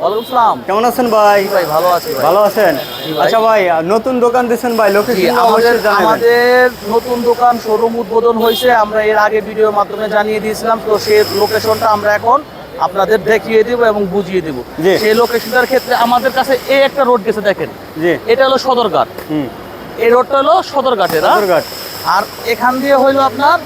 ওয়ালাইকুম কেমন আছেন ভাই? ভাই ভালো আছি ভালো আছেন। আচ্ছা ভাই নতুন দোকান ভাই লোকেশন আমাদের নতুন দোকান শোরুম উদ্বোধন হয়েছে। আমরা এর আগে ভিডিওর মাধ্যমে জানিয়ে দিয়েছিলাম তো সেই লোকেশনটা আমরা এখন আপনাদের দেখিয়ে দেবো এবং বুঝিয়ে দেবো। সেই লোকেশনটার ক্ষেত্রে আমাদের কাছে এই একটা রোড গেছে দেখেন। এটা হলো সদরঘাট। হুম। এই রোডটা হলো সদরঘাটের? সদরঘাট। আর এখান দিয়ে হইল আপনার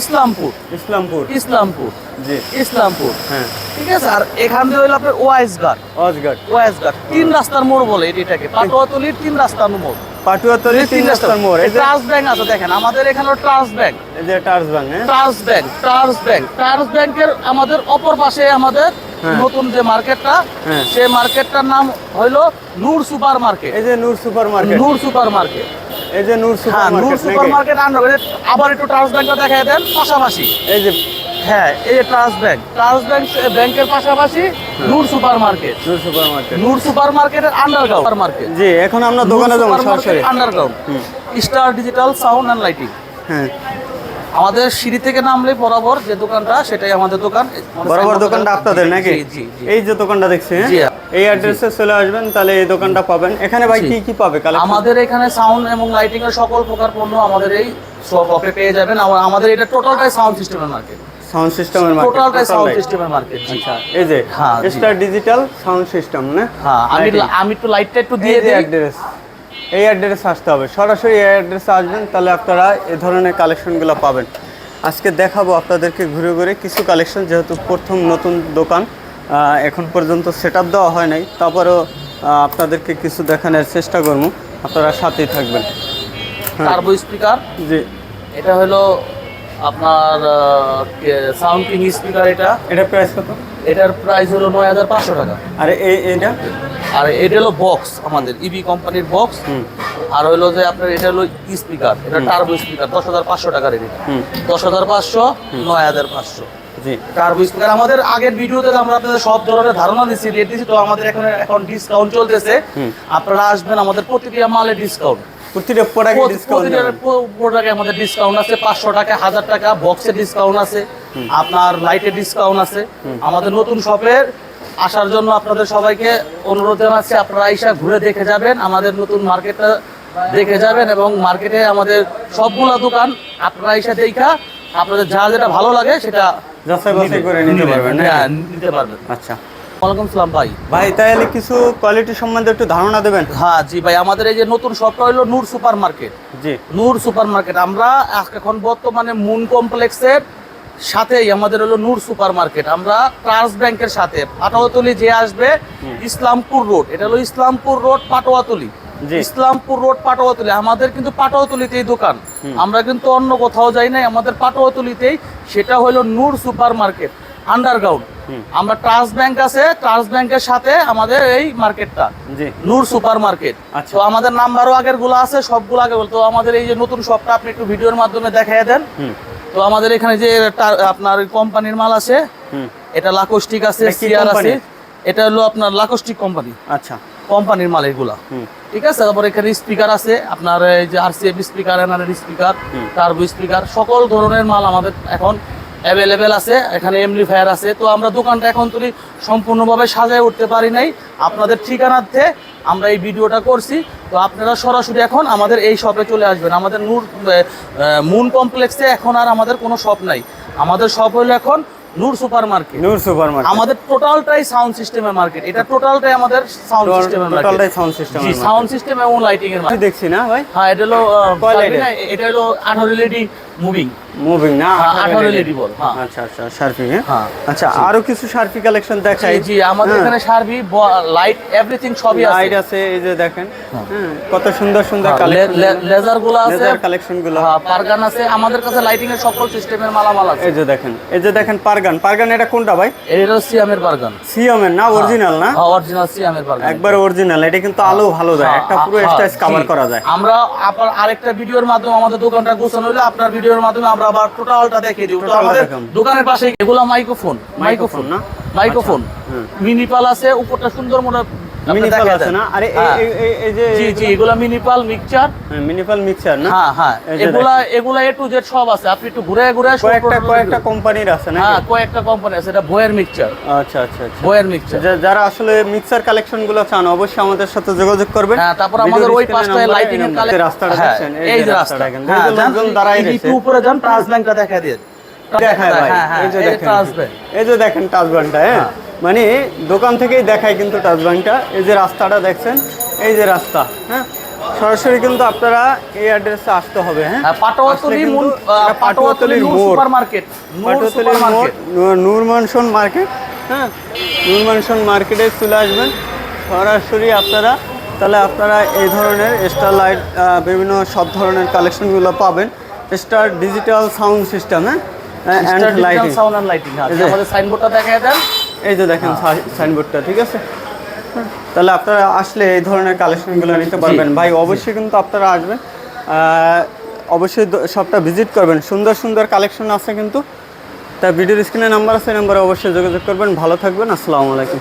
ইসলামপুর। ইসলামপুর। ইসলামপুর। জি। ইসলামপুর। হ্যাঁ। ঠিক আছে আর এখান দিয়ে হইল আপনার ওয়াইস ঘাট অজঘাট ওয়াইস ঘাট তিন রাস্তার মোড় বলে এটাকে। পাটোয়াতলির তিন রাস্তার মোড়। পাটুয়াতলি তিন রাস্তার মোড়। এই যে ট্রাস্ট ব্যাংক আছে দেখেন আমাদের এখানে ট্রাস্ট ব্যাংক। এই যে টার্স বাং হ্যাঁ। Trust bank trust bank. Trust ব্যাংকের আমাদের অপর পাশে আমাদের হ্যাঁ। নতুন যে মার্কেটটা হ্যাঁ। সেই মার্কেটটার নাম হইল নূর সুপার মার্কেট। এই যে Noor super market. Noor super market. এই যে নূর সুপার হ্যাঁ নূর সুপার মার্কেট আবার একটু ট্রাস্ট ব্যাংকটা দেখাই দেন পাশাপাশি। এই যে হ্যাঁ এই যে ট্রাস্ট ব্যাংক ট্রাস্ট ব্যাংক ব্যাংকের পাশাপাশি Noor super market Noor super market Noor super মার্কেটের আন্ডারগ্রাউন্ড মার্কেট জি এখন আমরা দোকানে যাব সরাসরি। Underground star digital sound and lighting হ্যাঁ। আমাদের সিঁড়ি থেকে নামলে বরাবর যে দোকানটা সেটাই আমাদের দোকান। বরাবর দোকানটা আপনাদের নাকি? এই যে দোকানটা দেখছি হ্যাঁ? এই অ্যাড্রেসে চলে আসবেন তাহলে এই দোকানটা পাবেন। এখানে ভাই কি কি পাবে আমাদের এখানে সাউন্ড এবং লাইটিং এর সকল প্রকার পণ্য আমাদের এই শপে পেয়ে যাবেন। আর আমাদের এটা টোটালটাই সাউন্ড সিস্টেমের মার্কেট সাউন্ড সিস্টেমের মার্কেট টোটালটাই সাউন্ড সিস্টেমের মার্কেট আচ্ছা এই যে হ্যাঁ, স্টার ডিজিটাল সাউন্ড সিস্টেম না? হ্যাঁ আমি। আমি একটু লাইটটা একটু দিয়ে দিই। অ্যাড্রেস এই অ্যাড্রেসে আসতে হবে। সরাসরি এই অ্যাড্রেসে আসবেন তাহলে আপনারা এ ধরনের কালেকশনগুলো পাবেন। আজকে দেখাবো আপনাদেরকে ঘুরে ঘুরে কিছু কালেকশন যেহেতু প্রথম নতুন দোকান এখন পর্যন্ত সেট আপ দেওয়া হয় নাই। তারপরেও আপনাদেরকে কিছু দেখানোর চেষ্টা করব। আপনারা সাথেই থাকবেন। হ্যাঁ। টার্বো স্পিকার জি। এটা হলো আপনার সাউন্ড কিং স্পিকার এটা। এটা প্রাইস কত? এটার প্রাইস হলো নয় হাজার পাঁচশো টাকা। আর এইটা? আর এটা হলো বক্স আমাদের ইবি কোম্পানির বক্স আর হলো যে আপনার এটা হলো স্পিকার এটা টার্বো স্পিকার দশ হাজার পাঁচশো টাকার এটা দশ হাজার পাঁচশো নয় হাজার পাঁচশো। জি। টার্বো স্পিকার আমাদের আগের ভিডিওতে আমরা আপনাদের সব ধরনের ধারণা দিচ্ছি রেট দিচ্ছি তো আমাদের এখন এখন ডিসকাউন্ট চলতেছে। আপনারা আসবেন আমাদের প্রতিটা মালে ডিসকাউন্ট প্রতিটা প্রোডাক্টে ডিসকাউন্ট প্রোডাক্টে আমাদের ডিসকাউন্ট আছে পাঁচশো টাকা হাজার টাকা বক্সের ডিসকাউন্ট আছে আপনার লাইটের ডিসকাউন্ট আছে। আমাদের নতুন শপের আসার জন্য আপনাদের সবাইকে অনুরোধ জানাচ্ছি আপনারা আইসা ঘুরে দেখে যাবেন আমাদের নতুন মার্কেটটা দেখে যাবেন এবং মার্কেটে আমাদের সবগুলা দোকান আপনারা আইসা দেখা আপনাদের যা যেটা ভালো লাগে সেটা যাচাই বাছাই করে নিতে পারবেন, হ্যাঁ, নিতে পারবেন। আচ্ছা। ওয়ালাইকুম সালাম ভাই। ভাই তাহলে কিছু কোয়ালিটি সম্বন্ধে একটু ধারণা দেবেন? হ্যাঁ জি ভাই আমাদের এই যে নতুন শপটা হলো নূর সুপার মার্কেট জি। নূর সুপার মার্কেট আমরা এখন বর্তমানে মুন কমপ্লেক্সের সাথেই আমাদের হলো নূর সুপার মার্কেট আমরা ট্রাস্ট ব্যাংকের সাথে পাটোয়াতলি যে আসবে ইসলামপুর রোড এটা হলো ইসলামপুর রোড পাটোয়াতলি। ইসলামপুর রোড পাটোয়াতলি আমাদের কিন্তু পাটোয়াতলিতেই দোকান। আমরা কিন্তু অন্য কোথাও যাই নাই আমাদের পাটোয়াতলিতেই সেটা হলো নূর সুপার মার্কেট আন্ডারগ্রাউন্ড আমরা ট্রাস্ট ব্যাংক আছে ট্রাস্ট ব্যাংকের সাথে আমাদের এই মার্কেটটা। জি। Noor super market. তো আমাদের নাম্বারও আগেরগুলো আছে সবগুলো আগে বলতো আমাদের এই যে নতুন শপটা আপনি একটু ভিডিওর মাধ্যমে দেখাই দেন। তো আমাদের এখানে যে আপনার কোম্পানির মাল আছে হুম। এটা লাকোস্টিক আছে সিআর আছে। এটা হলো আপনার লাকোস্টিক কোম্পানি। আচ্ছা। কোম্পানির মাল এগুলা। ঠিক আছে? তারপর এখানে স্পিকার আছে আপনার এই যে RCF speaker NR speaker turbo speaker সকল ধরনের মাল আমাদের এখন অ্যাভেলেবেল আছে এখানে এমপ্লিফায়ার আছে। তো আমরা দোকানটা এখন তুলি সম্পূর্ণভাবে সাজায় উঠতে পারি নাই। আপনাদের ঠিকানাতে আমরা এই ভিডিওটা করছি। তো আপনারা সরাসরি এখন আমাদের এই শপে চলে আসবেন। আমাদের নূর মুন কমপ্লেক্সে এখন আর আমাদের কোনো শপ নাই। আমাদের শপ হলো এখন Noor super market Noor super market আমাদের টোটালটাই সাউন্ড সিস্টেমের মার্কেট এটা টোটালটাই আমাদের সাউন্ড সিস্টেমের মার্কেট টোটালটাই sound system G sound system এবং লাইটিং এর মার্কেট দেখছি না ভাই। হ্যাঁ এটা হলো এটা হলো আঠারো এলইডি মুভিং মুভিং না হ্যাঁ, 18 18 LED LED বল, হ্যাঁ। আচ্ছা আচ্ছা শার্পি হ্যাঁ। আচ্ছা আরও কিছু শার্পি কালেকশন দেখাই? জি আমাদের। এখানে লাইট এভরিথিং সবই আছে। লাইট আছে এই যে দেখেন। কত সুন্দর সুন্দর কালেকশন লেজারগুলো আছে। লেজার কালেকশনগুলো। হ্যাঁ, পারগান আছে। আমাদের কাছে লাইটিং এর সকল সিস্টেমের মালামাল আছে। এই যে দেখেন এই যে দেখেন পারগান পারগান এটা কোনটা ভাই? এটা সিয়ামের পারগান সিএমের না অরিজিনাল না? অরিজিনাল সিয়ামের পারগান একবার অরিজিনাল এটা কিন্তু আলো ভালো দেয়। একটা পুরো স্টাইস কভার করা যায়। আমরা আরেকটা ভিডিওর মাধ্যমে আমাদের দোকানটা গোছানো হলে আপনার ভিডিওর মাধ্যমে আমরা আবার টোটালটা দেখিয়ে দিই আমাদের দোকানের পাশে এগুলো মাইক্রোফোন মাইক্রোফোন না? মাইক্রোফোন। মিনি পাল আছে উপরটা সুন্দর মিনি পাল আছে না? আরে এই- হ্যাঁ। যে জি জি এগুলা মিনিপাল মিক্সচার মিনিপাল মিক্সার না? হ্যাঁ হ্যাঁ। যে এগুলা এগুলা এ টু জেড সব আছে। আপনি একটু ঘুরে ঘুরে কয়েকটা কয়েকটা কোম্পানির আছে না হ্যাঁ কয়েকটা কোম্পানি আছে। এটা বয়ের মিক্সচার আচ্ছা আচ্ছা আচ্ছা। বয়ের মিক্সচার যারা আসলে মিক্সার কালেকশনগুলো চান অবশ্যই আমাদের সাথে যোগাযোগ করবেন। হ্যাঁ তারপর আমাদের ওই পাশটায় লাইটিং এর রাস্তাটা দেখছেন। এই যে রাস্তা। দেখেন। এই যে লোকজন দাঁড়ায় রয়েছে। উপরে যান ট্রান্স ব্যাংকটা দেখা দিয়ে। দেখায় ভাই। হ্যাঁ এই যে দেখেন। ট্রান্স ব্যাংক এই যে দেখেন টাচবানটা হ্যাঁ। মানে দোকান থেকেই দেখায় কিন্তু টাচবানটা এই যে রাস্তাটা দেখছেন এই যে রাস্তা হ্যাঁ? সরাসরি কিন্তু আপনারা এই অ্যাড্রেসে আসতে হবে হ্যাঁ? হ্যাঁ, পাটোয়াতলি আসলে কিন্তু মূল এটা পাটোয়াতলি নূর মোড়। সুপার মার্কেট পাটোয়াতলির মোড় মার্কেট নূর মানসন মার্কেট হ্যাঁ? নূর মানসন মার্কেটে চলে আসবেন। সরাসরি আপনারা তাহলে আপনারা এই ধরনের স্টার লাইট বিভিন্ন সব ধরনের কালেকশনগুলো পাবেন। স্টার ডিজিটাল সাউন্ড সিস্টেম হ্যাঁ? And lighting sound and lighting আমাদের সাইনবোর্ডটা দেখায় দেন। এই যে দেখেন সাইনবোর্ডটা ঠিক আছে? হ্যাঁ, তাহলে আপনারা আসলে এই ধরনের কালেকশনগুলো নিতে পারবেন। ভাই অবশ্যই কিন্তু আপনারা আসবেন অবশ্যই সবটা ভিজিট করবেন। সুন্দর সুন্দর কালেকশন আছে কিন্তু। তা ভিডিওর স্ক্রিনে নাম্বার আছে নাম্বারে অবশ্যই যোগাযোগ করবেন। ভালো থাকবেন। আসসালামু আলাইকুম।